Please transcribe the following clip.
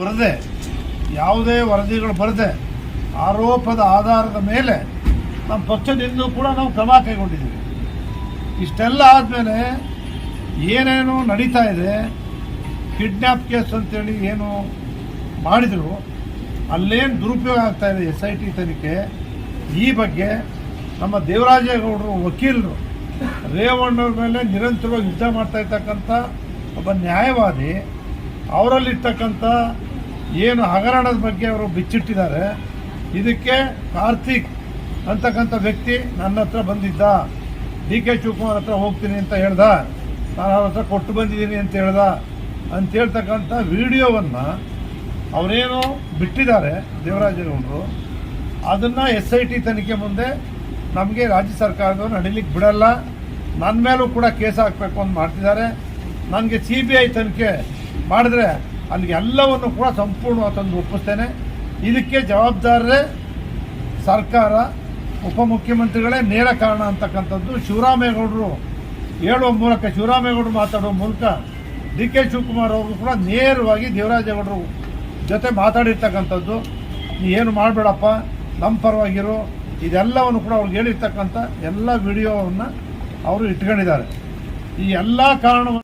ಬರದೆ, ಯಾವುದೇ ವರದಿಗಳು ಬರದೆ, ಆರೋಪದ ಆಧಾರದ ಮೇಲೆ ನಮ್ಮ ಪಕ್ಷದಿಂದ ಕೂಡ ನಾವು ಕ್ರಮ ಕೈಗೊಂಡಿದ್ದೀವಿ. ಇಷ್ಟೆಲ್ಲ ಆದಮೇಲೆ ಏನೇನು ನಡೀತಾ ಇದೆ ಕಿಡ್ನ್ಯಾಪ್ ಕೇಸ್ ಅಂತೇಳಿ ಏನು ಮಾಡಿದರು, ಅಲ್ಲೇನು ದುರುಪಯೋಗ ಆಗ್ತಾ ಇದೆ ಎಸ್ ಐ ಟಿ ತನಿಖೆ, ಈ ಬಗ್ಗೆ ನಮ್ಮ ದೇವರಾಜೇಗೌಡರು ವಕೀಲರು ರೇವಣ್ಣವ್ರ ಮೇಲೆ ನಿರಂತರವಾಗಿ ಯುದ್ಧ ಮಾಡ್ತಾ ಇರ್ತಕ್ಕಂಥ ಒಬ್ಬ ನ್ಯಾಯವಾದಿ ಅವರಲ್ಲಿರ್ತಕ್ಕಂಥ ಏನು ಹಗರಣದ ಬಗ್ಗೆ ಅವರು ಬಿಚ್ಚಿಟ್ಟಿದ್ದಾರೆ. ಇದಕ್ಕೆ ಕಾರ್ತಿಕ್ ಅಂತಕ್ಕಂಥ ವ್ಯಕ್ತಿ ನನ್ನ ಹತ್ರ ಬಂದಿದ್ದ. ಡಿ ಕೆ ಶಿವಕುಮಾರ್ ಹತ್ರ ಹೋಗ್ತೀನಿ ಅಂತ ಹೇಳ್ದ. ನಾನು ಅವ್ರ ಹತ್ರ ಕೊಟ್ಟು ಬಂದಿದ್ದೀನಿ ಅಂತ ಹೇಳ್ದ. ಅಂತ ಹೇಳ್ತಕ್ಕಂಥ ವಿಡಿಯೋವನ್ನು ಅವರೇನು ಬಿಟ್ಟಿದ್ದಾರೆ ದೇವರಾಜೇಗೌಡರು. ಅದನ್ನು ಎಸ್ ಐ ಟಿ ತನಿಖೆ ಮುಂದೆ ನಮಗೆ ರಾಜ್ಯ ಸರ್ಕಾರದವರು ನಡೀಲಿಕ್ಕೆ ಬಿಡಲ್ಲ. ನನ್ನ ಮೇಲೂ ಕೂಡ ಕೇಸ್ ಹಾಕಬೇಕು ಅಂತ ಮಾಡ್ತಿದ್ದಾರೆ. ನನಗೆ ಸಿ ಬಿ ಐ ತನಿಖೆ ಮಾಡಿದ್ರೆ ಅಲ್ಲಿಗೆ ಎಲ್ಲವನ್ನು ಕೂಡ ಸಂಪೂರ್ಣವಾಗಿ ತಂದು ಒಪ್ಪಿಸ್ತೇನೆ. ಇದಕ್ಕೆ ಜವಾಬ್ದಾರರೇ ಸರ್ಕಾರ, ಉಪಮುಖ್ಯಮಂತ್ರಿಗಳೇ ನೇರ ಕಾರಣ ಅಂತಕ್ಕಂಥದ್ದು. ಶಿವರಾಮೇಗೌಡರು ಹೇಳುವ ಮೂಲಕ, ಶಿವರಾಮೇಗೌಡರು ಮಾತಾಡುವ ಮೂಲಕ ಡಿ ಕೆ ಶಿವಕುಮಾರ್ ಅವರು ಕೂಡ ನೇರವಾಗಿ ದೇವರಾಜೇಗೌಡರು ಜೊತೆ ಮಾತಾಡಿರ್ತಕ್ಕಂಥದ್ದು. ನೀ ಏನು ಮಾಡಬೇಡಪ್ಪ ನಮ್ಮ ಪರವಾಗಿರು. ಇದೆಲ್ಲವನ್ನು ಕೂಡ ಅವ್ರಿಗೆ ಹೇಳಿರ್ತಕ್ಕಂಥ ಎಲ್ಲ ವಿಡಿಯೋವನ್ನು ಅವರು ಇಟ್ಕೊಂಡಿದ್ದಾರೆ. ಈ ಎಲ್ಲ ಕಾರಣವನ್ನು